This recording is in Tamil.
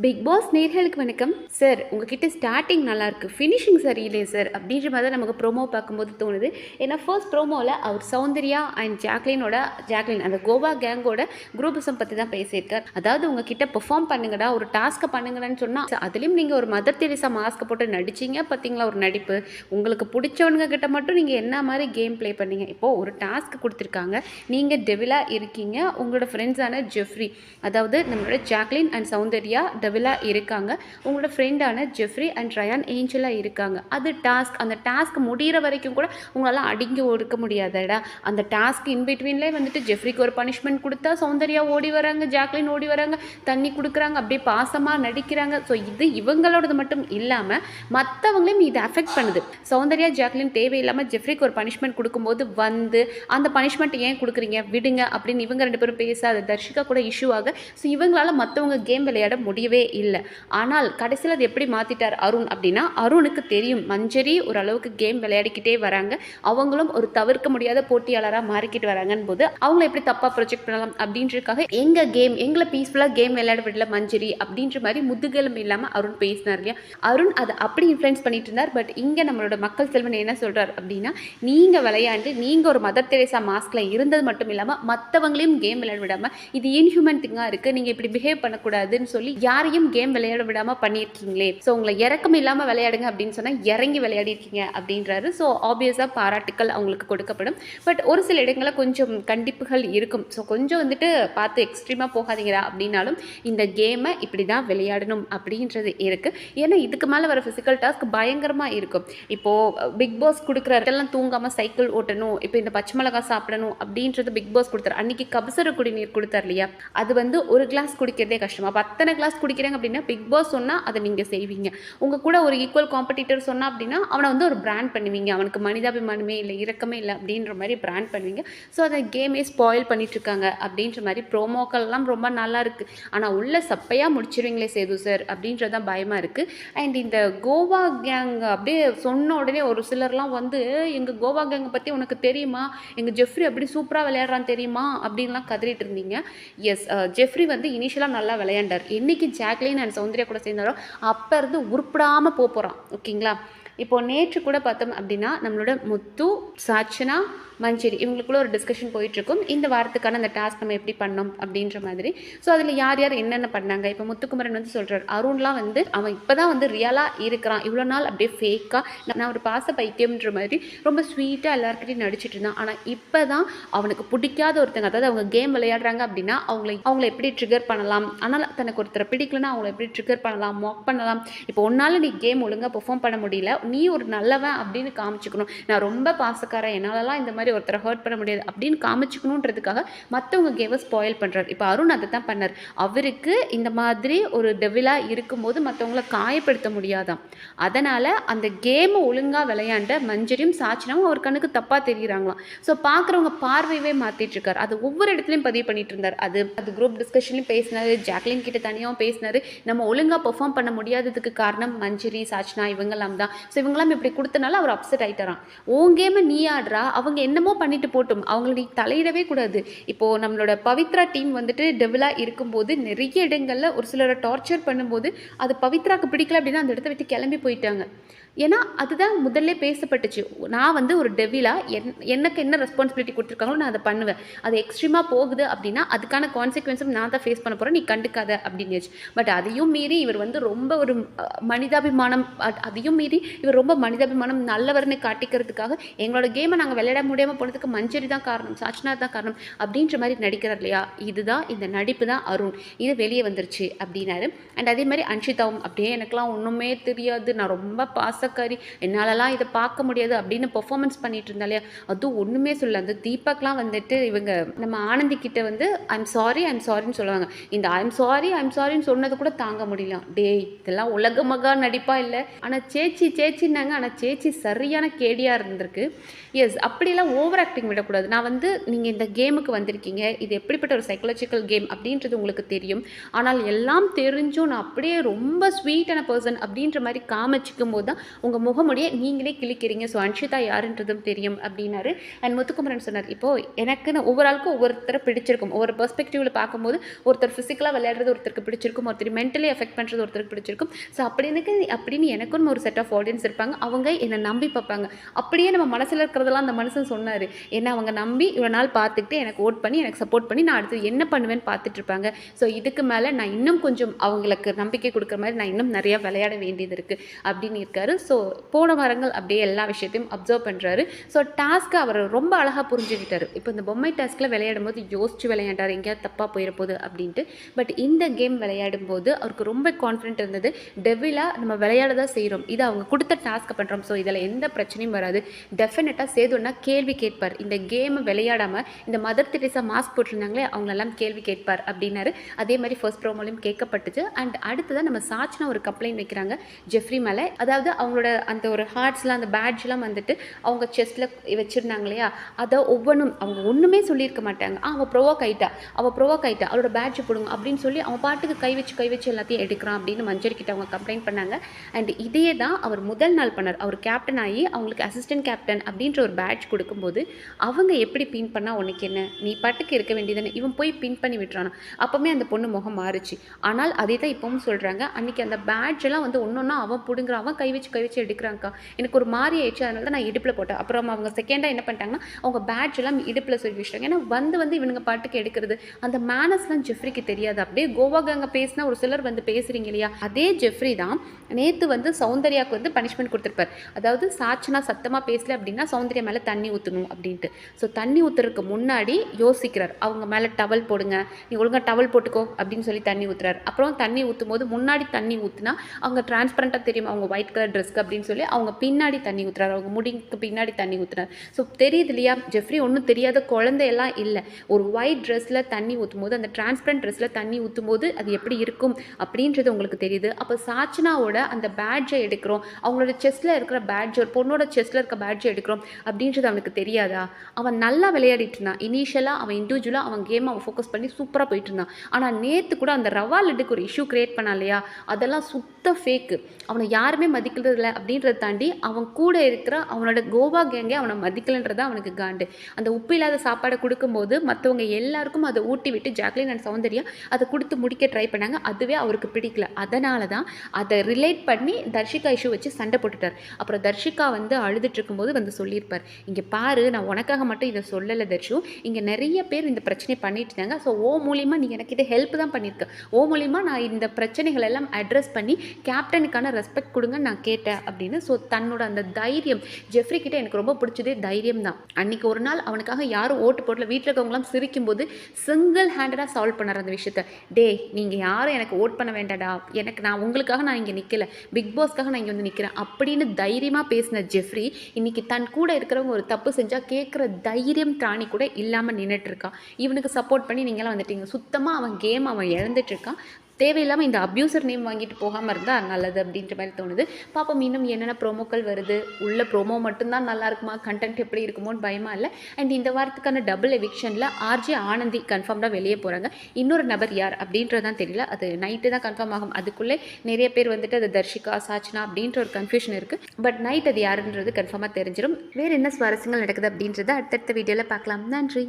பிக் பாஸ் நேர்களுக்கு வணக்கம். சார் உங்ககிட்ட ஸ்டார்டிங் நல்லா இருக்கு ஃபினிஷிங் சரியில்லையே சார் அப்படின்ற மாதிரி தான் நமக்கு ப்ரோமோ பார்க்கும்போது தோணுது. ஏன்னா ஃபர்ஸ்ட் ப்ரோமோவில் அவர் சௌந்தர்யா அண்ட் ஜாக்லினோட ஜாக்லின் அந்த கோவா கேங்கோட குரூபிசம் பற்றி தான் பேசியிருக்கார். அதாவது உங்ககிட்ட பெர்ஃபார்ம் பண்ணுங்கடா ஒரு டாஸ்க்கை பண்ணுங்கடான்னு சொன்னால் அதுலேயும் நீங்கள் ஒரு மதர் தெரிசா மாஸ்க்கை போட்டு நடிச்சிங்க பார்த்தீங்களா ஒரு நடிப்பு. உங்களுக்கு பிடிச்சவனுங்க கிட்ட மட்டும் நீங்கள் என்ன மாதிரி கேம் ப்ளே பண்ணீங்க? இப்போது ஒரு டாஸ்க் கொடுத்துருக்காங்க. நீங்கள் டெவிலாக இருக்கீங்க. உங்களோட ஃப்ரெண்ட்ஸான ஜெஃப்ரி அதாவது நம்மளோட ஜாக்லின் அண்ட் சௌந்தர்யா டெவிலாக இருக்காங்க. உங்களோட ஃப்ரெண்டான ஜெஃப்ரி அண்ட் ரயான் ஏஞ்சலாக இருக்காங்க. அது டாஸ்க் அந்த டாஸ்க் முடிகிற வரைக்கும் கூட உங்களால் அடிங்கி ஒடுக்க முடியாதடா. அந்த டாஸ்க் இன் பிட்வீன்லேயே வந்துட்டு ஜெஃப்ரிக்கு ஒரு பனிஷ்மெண்ட் கொடுத்தா சௌந்தர்யா ஓடி வராங்க ஜாக்லின் ஓடி வராங்க தண்ணி கொடுக்குறாங்க அப்படியே பாசமாக நடிக்கிறாங்க. ஸோ இது இவங்களோடது மட்டும் இல்லாமல் மற்றவங்களையும் இது அஃபெக்ட் பண்ணுது. சௌந்தர்யா ஜாக்லின் தேவையில்லாமல் ஜெஃப்ரிக்கு ஒரு பனிஷ்மெண்ட் கொடுக்கும்போது வந்து அந்த பனிஷ்மெண்ட் ஏன் கொடுக்குறீங்க? விடுங்க அப்படின்னு இவங்க ரெண்டு பேரும் பேசாத தர்ஷிகா கூட இஷ்யூ ஆக ஸோ இவங்களால மற்றவங்க கேம் விளையாட முடியவே இல்லை. ஆனால் கடைசியில் அது எப்படி மாற்றிட்டார் அருண் அப்படின்னா அருணுக்கு தெரியும். மஞ்சரி ஓரளவுக்கு கேம் விளையாடிக்கிட்டே வராங்க. அவங்களும் ஒரு தவிர்க்க முடியாத போட்டியாளராக மாறிக்கிட்டு வராங்கன்னு போது அவங்கள எப்படி தப்பாக ப்ரொஜெக்ட் பண்ணலாம் அப்படின்றதுக்காக எங்கள் கேம் எங்களை பீஸ்ஃபுல்லாக கேம் விளையாட விடல மஞ்சரி அப்படின்ற மாதிரி முதுகெலும்பு இல்லாமல் அருண் பேசினார் இல்லையா? அருண் அதை அப்படி இன்ஃப்ளூயன்ஸ் பண்ணிட்டு இருந்தார். பட் இங்கே நம்மளோட மக்கள் செல்வன் என்ன சொல்கிறார் அப்படின்னா நீங்கள் விளையாண்டு நீங்கள் ஒரு மதர் தெரேசா மாஸ்கில் இருந்தது மட்டும் இல்லாமல் மற்றவங்களையும் கேம் விளையாட விடாமல் இது இன்ஹியூமன் திங்காக இருக்குது நீங்கள் இப்படி பிஹேவ் பண்ணக்கூடாதுன்னு சொல்லி யார் யாரையும் கேம் விளையாட விடாமல் பண்ணியிருக்கீங்களே. ஸோ உங்களை இறக்கம் இல்லாமல் விளையாடுங்க அப்படின்னு சொன்னால் இறங்கி விளையாடிருக்கீங்க அப்படின்றாரு. ஸோ ஆப்வியஸாக பாராட்டுக்கள் அவங்களுக்கு கொடுக்கப்படும். பட் ஒரு சில இடங்களில் கொஞ்சம் கண்டிப்புகள் இருக்கும். ஸோ கொஞ்சம் வந்துட்டு பார்த்து எக்ஸ்ட்ரீமாக போகாதீங்கடா அப்படின்னாலும் இந்த கேமை இப்படி தான் விளையாடணும் அப்படின்றது இருக்குது ஏன்னா இதுக்கு மேலே வர ஃபிசிக்கல் டாஸ்க் பயங்கரமாக இருக்கும். இப்போது பிக் பாஸ் கொடுக்குற இடம்லாம் தூங்காமல் சைக்கிள் ஓட்டணும். இப்போ இந்த பச்சை மிளகாய் சாப்பிடணும் அப்படின்றது பிக் பாஸ் கொடுத்தாரு. அன்னைக்கு கபசர குடிநீர் கொடுத்தார் இல்லையா? அது வந்து ஒரு கிளாஸ் குடிக்கிறதே கஷ்டமா? பத்தனை அத்தனை கிளாஸ் பிடிக்கிறாங்க அப்படின்னா பிக் பாஸ் சொன்னால் அதை நீங்கள் செய்வீங்க. உங்கள் கூட ஒரு ஈக்குவல் காம்படிட்டர் சொன்னால் அப்படின்னா அவனை வந்து ஒரு பிராண்ட் பண்ணுவீங்க. அவனுக்கு மனிதாபிமானமே இல்லை இறக்கமே இல்லை அப்படின்ற மாதிரி பிராண்ட் பண்ணுவீங்க. ஸோ அதை கேமே ஸ்பாயில் பண்ணிட்டுருக்காங்க அப்படின்ற மாதிரி ப்ரோமோக்கள்லாம் ரொம்ப நல்லா இருக்குது ஆனால் உள்ள சப்பையாக முடிச்சிருவீங்களே சேது சார் அப்படின்றது தான் பயமாக இருக்குது அண்ட் இந்த கோவா கேங் அப்படியே சொன்ன உடனே ஒரு சிலர்லாம் வந்து எங்கள் கோவா கேங்கை பற்றி உனக்கு தெரியுமா? எங்கள் ஜெஃப்ரி அப்படி சூப்பராக விளையாடுறான் தெரியுமா? அப்படின்லாம் கதறிட்டு இருந்தீங்க. எஸ் ஜெஃப்ரி வந்து இனிஷியலாக நல்லா விளையாண்டார். இன்றைக்கி ஜாக்லின் அண்ட் சௌந்தர்யா கூட சேர்ந்தாரோ அப்போ இருந்து உருப்பிடாமல் போக போகிறான் ஓகேங்களா இப்போது நேற்று கூட பார்த்தோம் அப்படின்னா நம்மளோட முத்து சாச்சனா மஞ்சரி இவங்களுக்குள்ள ஒரு டிஸ்கஷன் போயிட்டுருக்கும். இந்த வாரத்துக்கான அந்த டாஸ்க் நம்ம எப்படி பண்ணோம் அப்படின்ற மாதிரி. ஸோ அதில் யார் யார் என்னென்ன பண்ணாங்க? இப்போ முத்துக்குமரன் வந்து சொல்கிறார் அருண்லாம் வந்து அவன் இப்போ தான் வந்து ரியலாக இருக்கிறான். இவ்வளோ நாள் அப்படியே ஃபேக்காக நான் ஒரு பாச பைத்தியம்ன்ற மாதிரி ரொம்ப ஸ்வீட்டாக எல்லாருக்கிட்டையும் நடிச்சிட்டு இருந்தான். ஆனால் இப்போ தான் அவனுக்கு பிடிக்காத ஒருத்தங்க அதாவது அவங்க கேம் விளையாடுறாங்க அப்படின்னா அவங்களை அவங்கள எப்படி ட்ரிகர் பண்ணலாம்? ஆனால் தனக்கு ஒருத்தரை பிடிக்கலன்னா அவங்கள எப்படி ட்ரிகர் பண்ணலாம் மாக் பண்ணலாம்? இப்போ ஒன்றால் நீ கேம் ஒழுங்காக பெர்ஃபார்ம் பண்ண முடியல நீ ஒரு நல்லவன் அப்படின்னு காமிச்சுக்கணும். நான் ரொம்ப பாசக்காரன் என்னாலலாம் இந்த மாதிரி ஒருத்தரை ஹர்ட் பண்ண முடியாது அப்படின்னு காமிச்சுக்கணுன்றதுக்காக மற்றவங்க கேமை ஸ்பாயில் பண்ணுறாரு இப்போ அருண் அதை தான் பண்ணார். அவருக்கு இந்த மாதிரி ஒரு டெவிலாக இருக்கும்போது மற்றவங்கள காயப்படுத்த முடியாதான் அதனால் அந்த கேமை ஒழுங்காக விளையாண்ட மஞ்சரியும் சாச்சினாவும் அவர் கண்ணுக்கு தப்பாக தெரிகிறாங்களாம் ஸோ பார்க்குறவங்க பார்வையவே மாற்றிட்டுருக்கார் அது ஒவ்வொரு இடத்துலையும் பதிவு பண்ணிட்டு இருந்தார். அது அது குரூப் டிஸ்கஷன்லையும் பேசினாரு. ஜாக்லின் கிட்ட தனியாகவும் பேசினாரு. நம்ம ஒழுங்காக பெர்ஃபார்ம் பண்ண முடியாததுக்கு காரணம் மஞ்சரி சாச்னா இவங்கெல்லாம் தான். ஸோ இவங்கெல்லாம் இப்படி கொடுத்தனால அவர் அப்செட் ஆகிட்டாராம் உன் கேமை நீ ஆடுறா. அவங்க என்னமோ பண்ணிட்டு போட்டும். அவங்கள நீ தலையிடவே கூடாது. இப்போது நம்மளோட பவித்ரா டீம் வந்துட்டு டெவலாக இருக்கும்போது நிறைய இடங்களில் ஒரு சிலரை டார்ச்சர் பண்ணும்போது அது பவித்ராக்கு பிடிக்கல அப்படின்னா அந்த இடத்த விட்டு கிளம்பி போயிட்டாங்க. ஏன்னா அதுதான் முதல்ல பேசப்பட்டுச்சு. நான் வந்து ஒரு டெவிலா என் எனக்கு என்ன ரெஸ்பான்சிபிலிட்டி கொடுத்துருக்காங்களோ நான் அதை பண்ணுவேன். அது எக்ஸ்ட்ரீமாக போகுது அப்படின்னா அதுக்கான கான்சிக்வன்ஸும் நான் தான் ஃபேஸ் பண்ண போகிறேன் நீ கண்டுக்காத அப்படின்னு பட் அதையும் மீறி இவர் வந்து ரொம்ப ஒரு மனிதாபிமானம் அதையும் மீறி இவர் ரொம்ப மனிதாபிமானம் நல்லவர்னு காட்டிக்கிறதுக்காக எங்களோட கேமை நாங்கள் விளையாட முடியாமல் போனதுக்கு மஞ்சரி தான் காரணம் சாச்னா தான் காரணம் அப்படின்ற மாதிரி நடிக்கிறார் இல்லையா? இதுதான் இந்த நடிப்பு தான் அருண். இது வெளியே வந்துருச்சு அப்படின்னாரு. அண்ட் அதே மாதிரி அன்ஷிதாவும் அப்படியே எனக்குலாம் ஒன்றுமே தெரியாது. நான் ரொம்ப பாசக்காரி. என்னாலலாம் இதை பார்க்க முடியாது அப்படின்னு பெர்ஃபார்மன்ஸ் பண்ணிட்டு இருந்தா இல்லையா? அதுவும் ஒன்றுமே சொல்ல அந்த தீபக்லாம் வந்துட்டு இவங்க நம்ம ஆனந்தி கிட்ட வந்து ஐம் சாரி ஐம் சாரின்னு சொல்லுவாங்க. இந்த ஐம் சாரி ஐம் சாரின்னு சொன்னது கூட தாங்க முடியல. டேய் இதெல்லாம் உலக மகா நடிப்பா இல்லை? ஆனால் சேச்சி சேச்சின்னாங்க ஆனால் சேச்சி சரியான கேடியாக இருந்திருக்கு. எஸ் அப்படிலாம் ஓவர் ஆக்டிங் விடக்கூடாது. நான் வந்து நீங்கள் இந்த கேமுக்கு வந்திருக்கீங்க. இது எப்படிப்பட்ட ஒரு சைக்கலாஜிக்கல் கேம் அப்படின்றது உங்களுக்கு தெரியும். ஆனால் எல்லாம் தெரிஞ்சும் நான் அப்படியே ரொம்ப ஸ்வீட்டான பர்சன் அப்படின்ற மாதிரி காமிச்சிக்கும் போது தான் உங்கள் முகமுடைய நீங்களே கிழிக்கிறீங்க. ஸோ அன்ஷிதா யாருன்றதும் தெரியும் அப்படின்னாரு. அண்ட் முத்துக்குமரன் சொன்னார் இப்போது எனக்குன்னு ஒவ்வொரு ஆளுக்கும் ஒவ்வொருத்தரை பிடிச்சிருக்கும். ஒவ்வொரு பெர்ஸ்பெக்டிவில் பார்க்கும்போது ஒருத்தர் ஃபிசிக்கலாக விளையாடுறது ஒருத்தருக்கு பிடிச்சிருக்கும். ஒருத்தர் மென்டலி எஃபெக்ட் பண்ணுறது ஒருத்தருக்கு பிடிச்சிருக்கும். ஸோ அப்படின்னு அப்படின்னு எனக்கும் ஒரு செட் ஆஃப் ஆடியன்ஸ் இருப்பாங்க அவங்க என்னை நம்பி பார்ப்பாங்க. அப்படியே நம்ம மனசில் இருக்கிறதெல்லாம் அந்த மனுஷன் சொன்னார். ஏன்னா அவங்க நம்பி இவ்வளோ நாள் பார்த்துக்கிட்டு எனக்கு ஓட் பண்ணி எனக்கு சப்போர்ட் பண்ணி நான் அடுத்து என்ன பண்ணுவேன்னு பார்த்துட்டு இருப்பாங்க. ஸோ இதுக்கு மேலே நான் இன்னும் கொஞ்சம் அவங்களுக்கு நம்பிக்கை கொடுக்குற மாதிரி நான் இன்னும் நிறையா விளையாட வேண்டியது இருக்குது அப்படின்னு இருக்காரு. ஸோ போன வாரங்கள் அப்படியே எல்லா விஷயத்தையும் அப்சர்வ் பண்ணுறாரு ஸோ டாஸ்க்கை அவர் ரொம்ப அழகாக புரிஞ்சுக்கிட்டாரு. இப்போ இந்த பொம்மை டாஸ்கில் விளையாடும் போது யோசிச்சு விளையாண்டார். எங்கேயாவது தப்பாக போயிட போகுது அப்படின்ட்டு. பட் இந்த கேம் விளையாடும் போது அவருக்கு ரொம்ப கான்ஃபிடென்ட் இருந்தது. டெவிலாக நம்ம விளையாட தான் செய்கிறோம் இது அவங்க கொடுத்த டாஸ்க் பண்ணுறோம் ஸோ இதில் எந்த பிரச்சனையும் வராது. டெஃபினட்டாக சேதுன்னா கேள்வி கேட்பார். இந்த கேமை விளையாடாமல் இந்த மதர் திரேசா மாஸ்க் போட்டிருந்தாங்களே அவங்களெல்லாம் கேள்வி கேட்பார் அப்படின்னாரு. அதே மாதிரி ஃபர்ஸ்ட் ப்ரோமோலையும் கேட்கப்பட்டுச்சு. அண்ட் அடுத்ததான் நம்ம சாட்சினா ஒரு கம்ப்ளைண்ட் வைக்கிறாங்க ஜெஃப்ரி மேலே. அதாவது அவங்களோட அந்த ஒரு ஹார்ட்ஸ்லாம் அந்த பேட்ஜ்லாம் வந்துட்டு அவங்க செஸ்ட்டில் வச்சுருந்தாங்க இல்லையா? அதை ஒவ்வொன்றும் அவங்க ஒன்றுமே சொல்லியிருக்க மாட்டாங்க. ஆ அவள் ப்ரோவோக் அவள் ப்ரொவோக் ஆகிட்டா அவளோட பேட்ஜ் போடுங்க. அப்படின்னு சொல்லி அவன் பாட்டுக்கு கை வச்சு கை வச்சு எல்லாத்தையும் எடுக்கிறான் அப்படின்னு மஞ்சள் கிட்ட அவங்க கம்ப்ளைண்ட் பண்ணாங்க. அண்ட் இதே தான் அவர் முதல் நாள் பண்ணார். அவர் கேப்டன் ஆகி அவங்களுக்கு அசிஸ்டன்ட் கேப்டன் அப்படின்ற ஒரு பேட்ச் கொடுக்கும்போது அவங்க எப்படி பின் பண்ணால் உனக்கு என்ன? நீ பாட்டுக்கு இருக்க வேண்டியதானே இவன் போய் பின் பண்ணி விட்டுறானா. அப்போவுமே அந்த பொண்ணு முகம் மாறுச்சு. ஆனால் அதே தான் இப்போவும் சொல்கிறாங்க அன்றைக்கி அந்த பேட்ச் எல்லாம் வந்து ஒன்று ஒன்றா அவன் பிடுங்குறான். அவன் கை வச்சு கை வச்சு எடுக்கிறாங்க்கா எனக்கு ஒரு மாதிரி ஆயிடுச்சு. அதனால தான் நான் இடுப்பில் போட்டேன். அப்புறம் அவங்க செகண்டாக என்ன பண்ணிட்டாங்கன்னா அவங்க பேட்ச் எல்லாம் இடுப்பில் சொல்லி வச்சுட்டாங்க. ஏன்னா வந்து வந்து இவனுங்க பாட்டுக்கு எடுக்கிறது அந்த மேனஸ்லாம் ஜெஃப்ரிக்கு தெரியாது. அப்படியே கோவா கேங்க பேசினா ஒரு சிலர் வந்து பேசுகிறீங்க இல்லையா? அதே ஜெஃப்ரி தான் நேற்று வந்து சௌந்தர்யாவுக்கு வந்து பனிஷ்மெண்ட் கொடுத்துருப்பார். அதாவது சாட்சனா சத்தமாக பேசல அப்படின்னா சௌந்தர்யா மேலே தண்ணி ஊற்றணும் அப்படின்ட்டு. ஸோ தண்ணி ஊற்றுறதுக்கு முன்னாடி யோசிக்கிறார். அவங்க மேலே டவல் போடுங்க. நீ ஒழுங்காக டவல் போட்டுக்கோ அப்படின்னு சொல்லி தண்ணி ஊற்றுறாரு அப்புறம் தண்ணி ஊற்றும் போது முன்னாடி தண்ணி ஊற்றுனா அவங்க டிரான்ஸ்பரண்ட்டாக தெரியும். அவங்க ஒயிட் கலர் ட்ரெஸ்க்கு அப்படின்னு சொல்லி அவங்க பின்னாடி தண்ணி ஊற்றுறாரு அவங்க முடிக்கு பின்னாடி தண்ணி ஊற்றுறாரு ஸோ தெரியுது இல்லையா? ஜெஃப்ரி ஒன்றும் தெரியாத குழந்தையெல்லாம் இல்லை. ஒரு ஒயிட் ட்ரெஸ்ஸில் தண்ணி ஊற்றும் போது அந்த டிரான்ஸ்பரண்ட் ட்ரெஸ்ஸில் தண்ணி ஊற்றும் போது அது எப்படி இருக்கும் அப்படின்றது உங்களுக்கு தெரியுது. அப்போ சாச்சனாவோட அந்த பேட்ஜை எடுக்கிறோம். அவங்களோட செஸ்ட்டில் இருக்கிற பேட்ஜ் ஒரு பொண்ணோட செஸ்ட்டில் இருக்க பேட்ஜ் எடுக்கிறோம் அப்படின்றது அவனுக்கு தெரியாதா? அவன் நல்லா விளையாடிட்டு இருந்தான். இனிஷியலாக அவன் இண்டிவிஜுவலாக அவன் கேம் அவன் ஃபோக்கஸ் பண்ணி சூப்பராக போயிட்டு இருந்தான். ஆனால் நேற்று கூட அந்த ரவா லட்டுக்கு ஒரு இஷ்யூ கிரியேட் பண்ணா இல்லையா? அதெல்லாம் சுத்த ஃபேக்கு அவனை யாருமே மதிக்கிறது இல்லை அப்படின்றத தாண்டி அவன் கூட இருக்கிற அவனோட கோவா கேங்கே அவனை மதிக்கலைன்றதான் அவனுக்கு காண்டு. அந்த உப்பு இல்லாத சாப்பாடை கொடுக்கும்போது மற்றவங்க எல்லாருக்கும் அதை ஊட்டி விட்டு ஜாக்லின் அண்ட் சௌந்தர்யா அதை கொடுத்து முடிக்க ட்ரை பண்ணாங்க. அதுவே அவருக்கு பிடிக்கல. அதனால தான் அதை ரிலேட் பண்ணி தர்ஷிகா இஷ்யூ வச்சு சண்டை போட்டுட்டார். அப்புறம் தர்ஷிகா வந்து அழுதுட்டு இருக்கும்போது வந்து சொல்லியிருப்பார். இங்கே பாரு நான் உனக்காக மட்டும் இதை சொல்லலை தர்ஷு. இங்கே நிறைய பேர் இந்த பிரச்சனை பண்ணிட்டு இருந்தாங்க ஸோ ஓ மூலியமாக நீ எனக்கு இதை ஹெல்ப் தான் பண்ணியிருக்க. ஓ மூலியமாக நான் இந்த பிரச்சனைகள் எல்லாம் அட்ரஸ் பண்ணி கேப்டனுக்கான ரெஸ்பெக்ட் கொடுங்க நான் கேட்டேன். அப்படின்னு. ஸோ தன்னோட அந்த தைரியம் ஜெஃப்ரி கிட்ட எனக்கு ரொம்ப பிடிச்சதே தைரியம் தான். அன்னைக்கு ஒரு நாள் அவனுக்காக யாரும் ஓட்டு போடல. வீட்டில் இருக்கவங்களாம் சிரிக்கும்போது சிங்கிள் ஹேண்டடாக சால்வ் பண்ணார் அந்த விஷயத்த. டே நீங்கள் யாரும் எனக்கு ஓட் பண்ண வேண்டாடா. எனக்கு நான் உங்களுக்காக நான் இங்கே நிற்கல பிக் பாஸ்க்காக நான் இங்கே வந்து நிற்கிறேன் அப்படின்னு தைரியமாக பேசின ஜெஃப்ரி இன்றைக்கி தன் கூட இருக்கிறவங்க ஒரு தப்பு செஞ்சால் கேட்குற தைரியம் திராணி கூட இல்லாமல் நின்றுட்டு இருக்கான் இவனுக்கு சப்போர்ட் பண்ணி நீங்களாம் வந்துட்டீங்க. சுத்தமாக அவன் கேம் அவன் இழந்துட்டுருக்கான் தேவையில்லாமல் இந்த அப்யூசர் நேம் வாங்கிட்டு போகாமல் இருந்தால் நல்லது அப்படின்ற மாதிரி தோணுது. பாப்போம் இன்னும் என்னென்ன ப்ரோமோக்கள் வருது? உள்ள ப்ரோமோ மட்டும்தான் நல்லா இருக்குமா? கண்டென்ட் எப்படி இருக்குமோன்னு பயமா இல்லை. அண்ட் இந்த வாரத்துக்கான டபுள் எவிக்ஷனில் ஆர்ஜே ஆனந்தி கன்ஃபார்ம்டாக வெளியே போகிறாங்க இன்னொரு நபர் யார் அப்படின்றது தான் தெரியல. அது நைட்டு தான் கன்ஃபார்ம் ஆகும். அதுக்குள்ளே நிறைய பேர் வந்துட்டு அது தர்ஷிகா சாச்சனா அப்படின்ற ஒரு கன்ஃபியூஷன் இருக்குது பட் நைட் அது யாருன்றது கன்ஃபார்மாக தெரிஞ்சிடும் வேறு என்ன சுவாரஸ்யங்கள் நடக்குது அப்படின்றத அடுத்தடுத்த வீடியோவில் பார்க்கலாம். நன்றி.